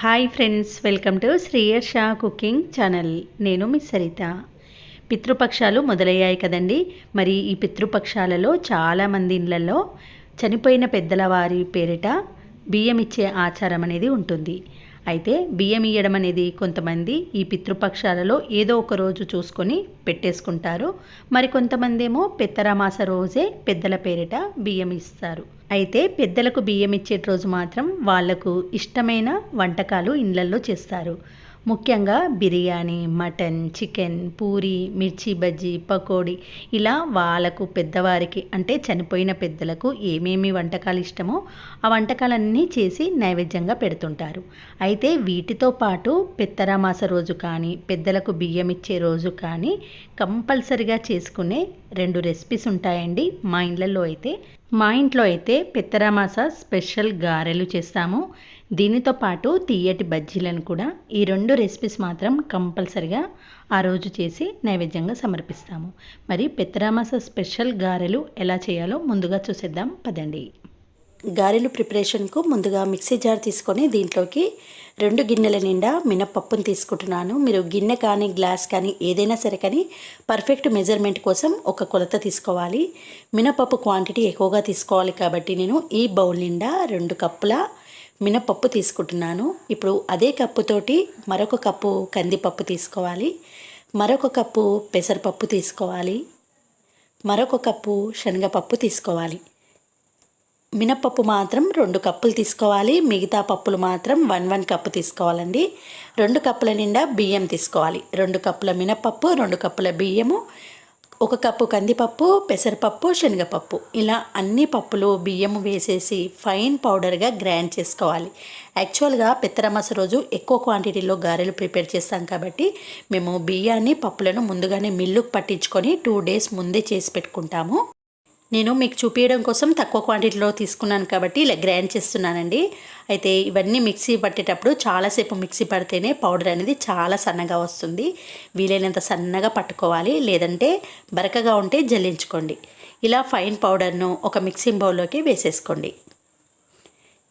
Hi friends welcome to శ్రీయర్ షా cooking channel నేను మీ సరిత. పితృపక్షాలు మొదలయ్యాయి కదండి. మరి ఈ పితృపక్షాలలో చాలామంది ఇళ్ళలో చనిపోయిన పెద్దల వారి పేరిట బియ్యం ఇచ్చే ఆచారం అనేది ఉంటుంది. అయితే బియ్యం ఇయ్యడం అనేది కొంతమంది ఈ పితృపక్షాలలో ఏదో ఒక రోజు చూసుకొని పెట్టేసుకుంటారు. మరి కొంతమంది ఏమో పెత్తరామాస రోజే పెద్దల పేరిట బియ్యం ఇస్తారు. అయితే పెద్దలకు బియ్యం ఇచ్చే రోజు మాత్రం వాళ్ళకు ఇష్టమైన వంటకాలు ఇండ్లల్లో చేస్తారు. ముఖ్యంగా బిర్యానీ మటన్ చికెన్ పూరి మిర్చి బజ్జీ పకోడీ ఇలా వాళ్ళకు పెద్దవారికి అంటే చనిపోయిన పెద్దలకు ఏమేమి వంటకాలు ఇష్టమో ఆ వంటకాలన్నీ చేసి నైవేద్యంగా పెడుతుంటారు. అయితే వీటితో పాటు పెత్తరామాస రోజు కానీ పెద్దలకు బియ్యం ఇచ్చే రోజు కానీ కంపల్సరిగా చేసుకునే రెండు రెసిపీస్ ఉంటాయండి. మా ఇళ్ళల్లో అయితే మా ఇంట్లో అయితే పెత్తరామాస స్పెషల్ గారెలు చేస్తాము. దీనితో పాటు తీయటి బజ్జీలను కూడా ఈ రెండు రెసిపీస్ మాత్రం కంపల్సరిగా ఆ రోజు చేసి నైవేద్యంగా సమర్పిస్తాము. మరి పెత్తరామాస స్పెషల్ గారెలు ఎలా చేయాలో ముందుగా చూసేద్దాం. పదండి. గారెలు ప్రిపరేషన్కు ముందుగా మిక్సీ జార్ తీసుకొని దీంట్లోకి రెండు గిన్నెల నిండా మినప్పప్పును తీసుకుంటున్నాను. మీరు గిన్నె కానీ గ్లాస్ కానీ ఏదైనా సరే కానీ పర్ఫెక్ట్ మెజర్మెంట్ కోసం ఒక కొలత తీసుకోవాలి. మినపప్పు క్వాంటిటీ ఎక్కువగా తీసుకోవాలి కాబట్టి నేను ఈ బౌల్ నిండా రెండు కప్పుల మినపప్పు తీసుకుంటున్నాను. ఇప్పుడు అదే కప్పుతోటి మరొక కప్పు కందిపప్పు తీసుకోవాలి. మరొక కప్పు పెసరపప్పు తీసుకోవాలి. మరొక కప్పు శనగపప్పు తీసుకోవాలి. మినప్పప్పు మాత్రం రెండు కప్పులు తీసుకోవాలి. మిగతా పప్పులు మాత్రం వన్ వన్ కప్పు తీసుకోవాలండి. రెండు కప్పుల నిండా బియ్యం తీసుకోవాలి. రెండు కప్పుల మినప్పప్పు రెండు కప్పుల బియ్యము ఒక కప్పు కందిపప్పు పెసరపప్పు శనగపప్పు. ఇలా అన్ని పప్పులు బియ్యం వేసేసి ఫైన్ పౌడర్గా గ్రైండ్ చేసుకోవాలి. యాక్చువల్గా పెత్తరమాస రోజు ఎక్కువ క్వాంటిటీలో గారెలు ప్రిపేర్ చేస్తాం కాబట్టి మేము బియ్యాన్ని పప్పులను ముందుగానే మిల్లుకు పట్టించుకొని టూ డేస్ ముందే చేసి పెట్టుకుంటాము. నేను మీకు చూపించడం కోసం తక్కువ క్వాంటిటీలో తీసుకున్నాను కాబట్టి ఇలా గ్రైండ్ చేస్తున్నానండి. అయితే ఇవన్నీ మిక్సీ పట్టేటప్పుడు చాలాసేపు మిక్సీ పడితేనే పౌడర్ అనేది చాలా సన్నగా వస్తుంది. వీలైనంత సన్నగా పట్టుకోవాలి. లేదంటే బరకగా ఉంటే జల్లించుకోండి. ఇలా ఫైన్ పౌడర్ను ఒక మిక్సింగ్ బౌల్లోకి వేసేసుకోండి.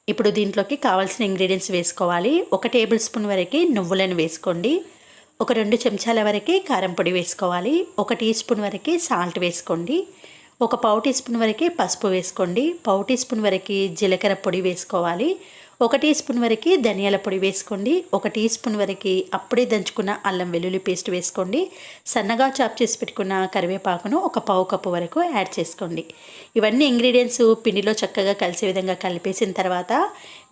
ఇప్పుడు దీంట్లోకి కావాల్సిన ఇంగ్రీడియంట్స్ వేసుకోవాలి. ఒక టేబుల్ స్పూన్ వరకు నువ్వులను వేసుకోండి. ఒక రెండు చెంచాల వరకు కారం పొడి వేసుకోవాలి. ఒక టీ స్పూన్ వరకు సాల్ట్ వేసుకోండి. ఒక పావు టీ స్పూన్ వరకు పసుపు వేసుకోండి. పావు టీ స్పూన్ వరకు జీలకర్ర పొడి వేసుకోవాలి. ఒక టీ స్పూన్ వరకు ధనియాల పొడి వేసుకోండి. ఒక టీ స్పూన్ వరకు అప్పుడే దంచుకున్న అల్లం వెల్లుల్లి పేస్ట్ వేసుకోండి. సన్నగా చాప్ చేసి పెట్టుకున్న కరివేపాకును ఒక పావు కప్పు వరకు యాడ్ చేసుకోండి. ఇవన్నీ ఇంగ్రీడియంట్స్ పిండిలో చక్కగా కలిసే విధంగా కలిపేసిన తర్వాత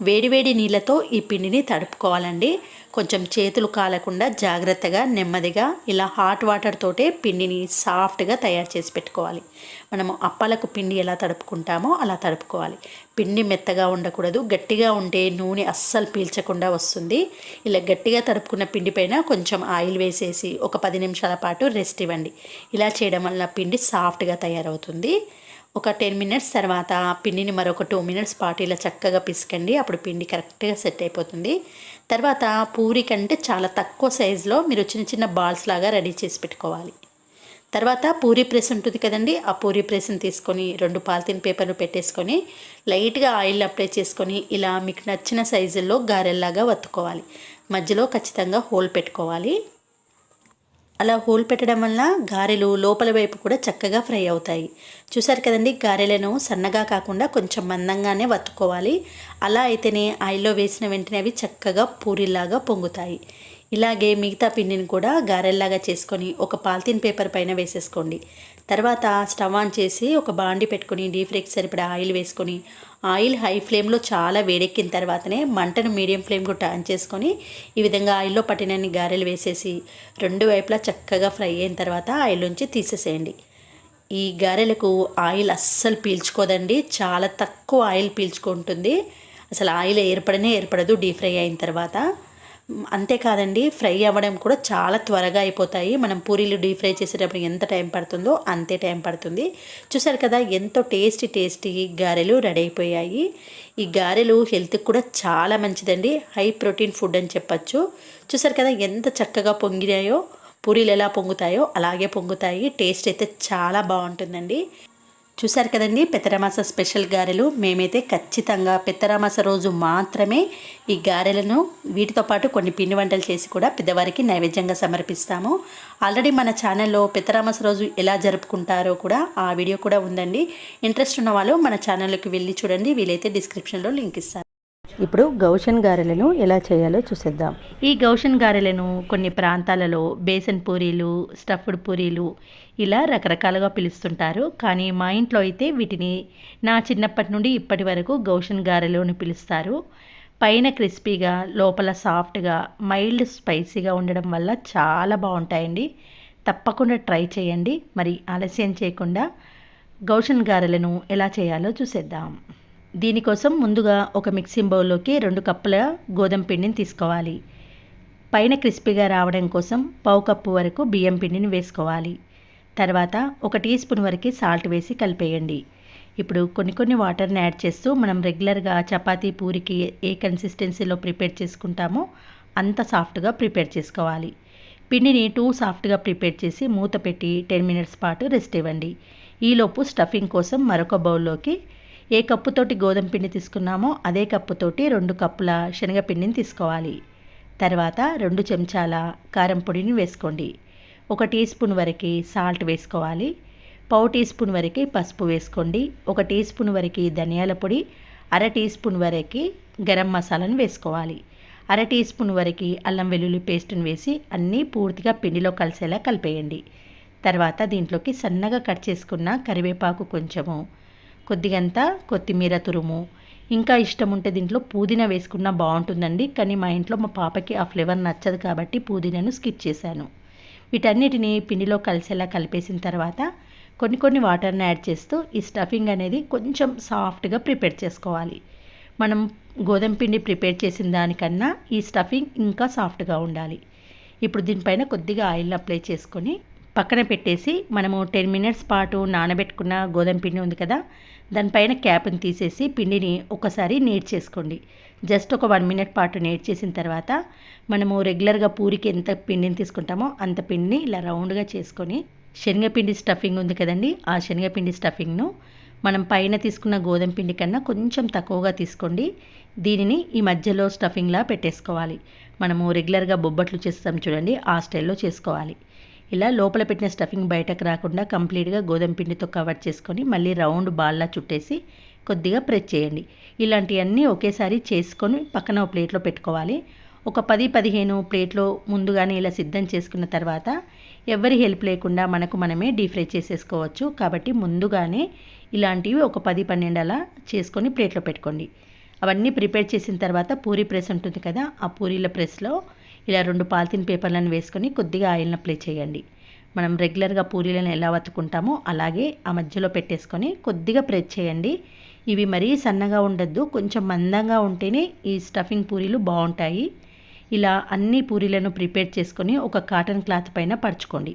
వేడివేడి నీళ్ళతో ఈ పిండిని తడుపుకోవాలండి. కొంచెం చేతులు కాలకుండా జాగ్రత్తగా నెమ్మదిగా ఇలా హాట్ వాటర్ తోటే పిండిని సాఫ్ట్గా తయారు చేసి పెట్టుకోవాలి. మనము అప్పాలకు పిండి ఎలా తడుపుకుంటామో అలా తడుపుకోవాలి. పిండి మెత్తగా ఉండకూడదు. గట్టిగా ఉంటే నూనె అస్సలు పీల్చకుండా వస్తుంది. ఇలా గట్టిగా తడుపుకున్న పిండి పైన కొంచెం ఆయిల్ వేసేసి ఒక పది నిమిషాల పాటు రెస్ట్ ఇవ్వండి. ఇలా చేయడం వల్ల పిండి సాఫ్ట్గా తయారవుతుంది. ఒక టెన్ మినిట్స్ తర్వాత పిండిని మరొక టూ మినిట్స్ పాటు ఇలా చక్కగా పిసకండి. అప్పుడు పిండి కరెక్ట్గా సెట్ అయిపోతుంది. తర్వాత పూరి కంటే చాలా తక్కువ సైజులో మీరు చిన్న చిన్న బాల్స్ లాగా రెడీ చేసి పెట్టుకోవాలి. తర్వాత పూరి ప్రెస్ ఉంటుంది కదండి ఆ పూరి ప్రెస్ని తీసుకొని రెండు పాలిథిన్ పేపర్లు పెట్టేసుకొని లైట్గా ఆయిల్ అప్లై చేసుకొని ఇలా మీకు నచ్చిన సైజుల్లో గారెల్లాగా వత్తుకోవాలి. మధ్యలో ఖచ్చితంగా హోల్ పెట్టుకోవాలి. అలా హోల్ పెట్టడం వల్ల గారెలు లోపల వైపు కూడా చక్కగా ఫ్రై అవుతాయి. చూసారు కదండి గారెలను సన్నగా కాకుండా కొంచెం మందంగానే వత్తుకోవాలి. అలా అయితేనే ఆయిల్లో వేసిన వెంటనే అవి చక్కగా పూరిలాగా పొంగుతాయి. ఇలాగే మిగతా పిండిని కూడా గారెల్లాగా చేసుకొని ఒక పాలిథిన్ పేపర్ పైన వేసేసుకోండి. తర్వాత స్టవ్ ఆన్ చేసి ఒక బాండి పెట్టుకొని డీప్ ఫ్రైకి సరిపడా ఆయిల్ వేసుకొని ఆయిల్ హై ఫ్లేమ్లో చాలా వేడెక్కిన తర్వాతనే మంటను మీడియం ఫ్లేమ్కు టర్న్ చేసుకొని ఈ విధంగా ఆయిల్లో పట్టినన్ని గారెలు వేసేసి రెండు వైపులా చక్కగా ఫ్రై అయిన తర్వాత ఆయిల్ నుంచి తీసేసేయండి. ఈ గారెలకు ఆయిల్ అస్సలు పీల్చుకోదండి. చాలా తక్కువ ఆయిల్ పీల్చుకుంటుంది. అసలు ఆయిల్ ఏర్పడనే ఏర్పడదు డీప్ ఫ్రై అయిన తర్వాత. అంతేకాదండి ఫ్రై అవ్వడం కూడా చాలా త్వరగా అయిపోతాయి. మనం పూరీలు డీప్ ఫ్రై చేసేటప్పుడు ఎంత టైం పడుతుందో అంతే టైం పడుతుంది. చూసారు కదా ఎంతో టేస్టీ టేస్టీ గారెలు రెడీ అయిపోయాయి. ఈ గారెలు హెల్త్కి కూడా చాలా మంచిదండి. హై ప్రోటీన్ ఫుడ్ అని చెప్పచ్చు. చూసారు కదా ఎంత చక్కగా పొంగినాయో పూరీలు ఎలా పొంగుతాయో అలాగే పొంగుతాయి. టేస్ట్ అయితే చాలా బాగుంటుందండి. చూసారు కదండి పెత్తరామాస స్పెషల్ గారెలు. మేమైతే ఖచ్చితంగా పెత్తరామాస రోజు మాత్రమే ఈ గారెలను వీటితో పాటు కొన్ని పిండి వంటలు చేసి కూడా పెద్దవారికి నైవేద్యంగా సమర్పిస్తాము. ఆల్రెడీ మన ఛానల్లో పెత్తరామాస రోజు ఎలా జరుపుకుంటారో కూడా ఆ వీడియో కూడా ఉందండి. ఇంట్రెస్ట్ ఉన్న వాళ్ళు మన ఛానల్లోకి వెళ్ళి చూడండి. వీలైతే డిస్క్రిప్షన్లో లింక్ ఇస్తాను. ఇప్పుడు గౌషన్ గారెలను ఎలా చేయాలో చూసేద్దాం. ఈ గౌషన్ గారెలను కొన్ని ప్రాంతాలలో బేసన్ పూరీలు స్టఫ్డ్ పూరీలు ఇలా రకరకాలుగా పిలుస్తుంటారు. కానీ మా ఇంట్లో అయితే వీటిని నా చిన్నప్పటి నుండి ఇప్పటి వరకు గౌషన్ గారెలోని పిలుస్తారు. పైన క్రిస్పీగా లోపల సాఫ్ట్గా మైల్డ్ స్పైసీగా ఉండడం వల్ల చాలా బాగుంటాయండి. తప్పకుండా ట్రై చేయండి. మరి ఆలస్యం చేయకుండా గౌషన్ గారెలను ఎలా చేయాలో చూసేద్దాం. దీనికోసం ముందుగా ఒక మిక్సింగ్ బౌల్లోకి రెండు కప్పుల గోధుమ పిండిని తీసుకోవాలి. పైన క్రిస్పీగా రావడం కోసం పావు కప్పు వరకు బియ్యం పిండిని వేసుకోవాలి. తర్వాత ఒక టీ స్పూన్ వరకు సాల్ట్ వేసి కలిపేయండి. ఇప్పుడు కొన్ని కొన్ని వాటర్ని యాడ్ చేస్తూ మనం రెగ్యులర్గా చపాతీ పూరికి ఏ కన్సిస్టెన్సీలో ప్రిపేర్ చేసుకుంటామో అంత సాఫ్ట్గా ప్రిపేర్ చేసుకోవాలి. పిండిని టూ సాఫ్ట్గా ప్రిపేర్ చేసి మూత పెట్టి టెన్ మినిట్స్ పాటు రెస్ట్ ఇవ్వండి. ఈలోపు స్టఫింగ్ కోసం మరొక బౌల్లోకి ఏ కప్పుతోటి గోధుమ పిండి తీసుకున్నామో అదే కప్పుతోటి రెండు కప్పుల శనగపిండిని తీసుకోవాలి. తర్వాత రెండు చెంచాల కారం పొడిని వేసుకోండి. ఒక టీ స్పూన్ వరకు సాల్ట్ వేసుకోవాలి. పావు టీ స్పూన్ వరకు పసుపు వేసుకోండి. ఒక టీ స్పూన్ వరకు ధనియాల పొడి. అర టీ స్పూన్ వరకు గరం మసాలాను వేసుకోవాలి. అర టీ స్పూన్ వరకు అల్లం వెల్లుల్లి పేస్ట్ని వేసి అన్నీ పూర్తిగా పిండిలో కలిసేలా కలిపేయండి. తర్వాత దీంట్లోకి సన్నగా కట్ చేసుకున్న కరివేపాకు కొంచెము కొద్దిగంత కొత్తిమీర తురుము. ఇంకా ఇష్టం ఉంటే దీంట్లో పుదీనా వేసుకున్నా బాగుంటుందండి. కానీ మా ఇంట్లో మా పాపకి ఆ ఫ్లేవర్ నచ్చదు కాబట్టి పుదీనాను స్కిప్ చేశాను. వీటన్నిటిని పిండిలో కలిసేలా కలిపేసిన తర్వాత కొన్ని కొన్ని వాటర్ని యాడ్ చేస్తూ ఈ స్టఫింగ్ అనేది కొంచెం సాఫ్ట్గా ప్రిపేర్ చేసుకోవాలి. మనం గోధుమ పిండి ప్రిపేర్ చేసిన దానికన్నా ఈ స్టఫింగ్ ఇంకా సాఫ్ట్గా ఉండాలి. ఇప్పుడు దీనిపైన కొద్దిగా ఆయిల్ని అప్లై చేసుకొని పక్కన పెట్టేసి మనము టెన్ మినిట్స్ పాటు నానబెట్టుకున్న గోధుమ పిండి ఉంది కదా దానిపైన క్యాప్ని తీసేసి పిండిని ఒకసారి నీట్ చేసుకోండి. జస్ట్ ఒక వన్ మినిట్ పాటు నేట్ చేసిన తర్వాత మనము రెగ్యులర్గా పూరికి ఎంత పిండిని తీసుకుంటామో అంత పిండిని ఇలా రౌండ్గా చేసుకొని శనగపిండి స్టఫింగ్ ఉంది కదండి ఆ శనగపిండి స్టఫింగ్ను మనం పైన తీసుకున్న గోధుమ పిండి కన్నా కొంచెం తక్కువగా తీసుకోండి. దీనిని ఈ మధ్యలో స్టఫింగ్లా పెట్టేసుకోవాలి. మనము రెగ్యులర్గా బొబ్బట్లు చేస్తాం చూడండి ఆ స్టైల్లో చేసుకోవాలి. ఇలా లోపల పెట్టిన స్టఫింగ్ బయటకు రాకుండా కంప్లీట్గా గోధుమ పిండితో కవర్ చేసుకొని మళ్ళీ రౌండ్ బాల్లా చుట్టేసి కొద్దిగా ప్రెస్ చేయండి. ఇలాంటివన్నీ ఒకేసారి చేసుకొని పక్కన ఒక ప్లేట్లో పెట్టుకోవాలి. ఒక పది పదిహేను ప్లేట్లో ముందుగానే ఇలా సిద్ధం చేసుకున్న తర్వాత ఎవరి హెల్ప్ లేకుండా మనకు మనమే డీప్ ఫ్రై చేసేసుకోవచ్చు. కాబట్టి ముందుగానే ఇలాంటివి ఒక పది పన్నెండు అలా చేసుకొని ప్లేట్లో పెట్టుకోండి. అవన్నీ ప్రిపేర్ చేసిన తర్వాత పూరి ప్రెస్ ఉంటుంది కదా ఆ పూరీల ప్రెస్లో ఇలా రెండు పాలిథిన్ పేపర్లను వేసుకొని కొద్దిగా ఆయిల్ని అప్లై చేయండి. మనం రెగ్యులర్గా పూరీలను ఎలా వత్తుకుంటామో అలాగే ఆ మధ్యలో పెట్టేసుకొని కొద్దిగా ప్రెస్ చేయండి. ఇవి మరీ సన్నగా ఉండద్దు కొంచెం మందంగా ఉంటేనే ఈ స్టఫింగ్ పూరీలు బాగుంటాయి. ఇలా అన్ని పూరీలను ప్రిపేర్ చేసుకొని ఒక కాటన్ క్లాత్ పైన పరచుకోండి.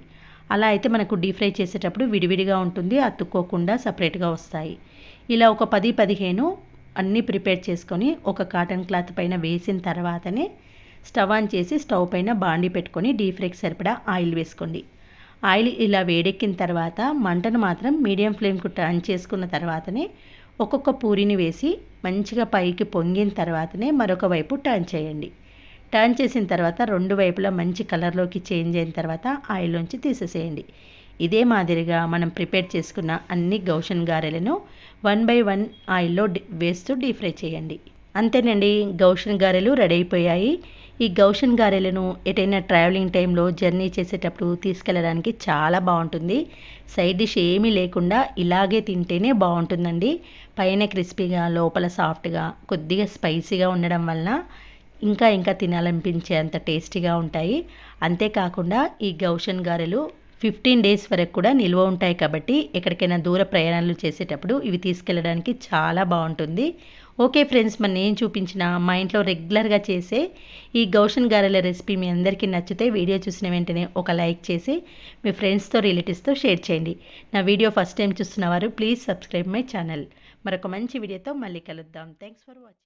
అలా అయితే మనకు డీప్ ఫ్రై చేసేటప్పుడు విడివిడిగా ఉంటుంది అతుక్కోకుండా సపరేట్గా వస్తాయి. ఇలా ఒక పది పదిహేను అన్నీ ప్రిపేర్ చేసుకొని ఒక కాటన్ క్లాత్ పైన వేసిన తర్వాతనే స్టవ్ ఆన్ చేసి స్టవ్ పైన బాండి పెట్టుకొని డీప్ ఫ్రైకి సరిపడా ఆయిల్ వేసుకోండి. ఆయిల్ ఇలా వేడెక్కిన తర్వాత మంటను మాత్రం మీడియం ఫ్లేమ్కు టర్న్ చేసుకున్న తర్వాతనే ఒక్కొక్క పూరిని వేసి మంచిగా పైకి పొంగిన తర్వాతనే మరొక వైపు టర్న్ చేయండి. టర్న్ చేసిన తర్వాత రెండు వైపులా మంచి కలర్లోకి చేంజ్ అయిన తర్వాత ఆయిల్లోంచి తీసేసేయండి. ఇదే మాదిరిగా మనం ప్రిపేర్ చేసుకున్న అన్ని గౌషన్ గారెలను వన్ బై వన్ ఆయిల్లో వేస్తూ డీప్ ఫ్రై చేయండి. అంతేనండి గౌషన్ గారెలు రెడీ అయిపోయాయి. ఈ గౌషన్ గారెలను ఎటైనా ట్రావెలింగ్ టైంలో జర్నీ చేసేటప్పుడు తీసుకెళ్ళడానికి చాలా బాగుంటుంది. సైడ్ డిష్ ఏమీ లేకుండా ఇలాగే తింటేనే బాగుంటుందండి. పైన క్రిస్పీగా లోపల సాఫ్ట్గా కొద్దిగా స్పైసీగా ఉండడం వలన ఇంకా ఇంకా తినాలనిపించే అంత టేస్టీగా ఉంటాయి. అంతేకాకుండా ఈ గౌషన్ గారెలు ఫిఫ్టీన్ డేస్ వరకు కూడా నిల్వ ఉంటాయి కాబట్టి ఎక్కడికైనా దూర ప్రయాణాలు చేసేటప్పుడు ఇవి తీసుకెళ్ళడానికి చాలా బాగుంటుంది. ఓకే ఫ్రెండ్స్ మరి నేను చూపించిన మా ఇంట్లో రెగ్యులర్గా చేసే ఈ గౌషన్ గారెల రెసిపీ మీ అందరికీ నచ్చితే వీడియో చూసిన వెంటనే ఒక లైక్ చేసి మీ ఫ్రెండ్స్తో రిలేటివ్స్తో షేర్ చేయండి. నా వీడియో ఫస్ట్ టైం చూస్తున్న వారు ప్లీజ్ సబ్స్క్రైబ్ మై ఛానల్. మరొక మంచి వీడియోతో మళ్ళీ కలుద్దాం. Thanks for watching.